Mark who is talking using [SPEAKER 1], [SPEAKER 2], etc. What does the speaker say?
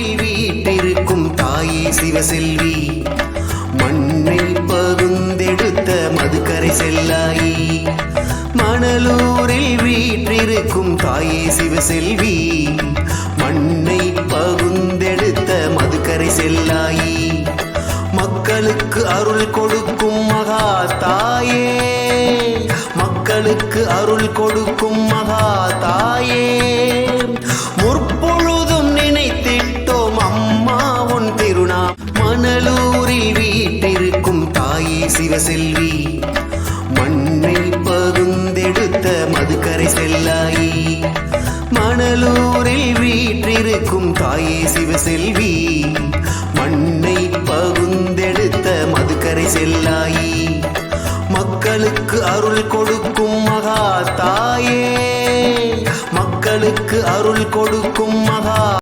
[SPEAKER 1] வீட்டிருக்கும் தாயே சிவசெல்வி. மண்ணில் பகுந்தெடுத்த மதுக்கரை செல்லாயி. மணலூரில் வீற்றிருக்கும் தாயே சிவசெல்வி. மண்ணை பகுந்தெடுத்த மதுக்கரை செல்லாயி. மக்களுக்கு அருள் கொடுக்கும் மகா தாயே. மக்களுக்கு அருள் கொடுக்கும் மகா சிவசெல்வி மண்ணை பகுந்தெடுத்த மதுக்கரை செல்லாயி. மணலூரில் வீற்றிருக்கும் தாயே சிவசெல்வி மண்ணை பகுந்தெடுத்த மதுக்கரை செல்லாயி. மக்களுக்கு அருள் கொடுக்கும் மகா தாயே. மக்களுக்கு அருள் கொடுக்கும் மகா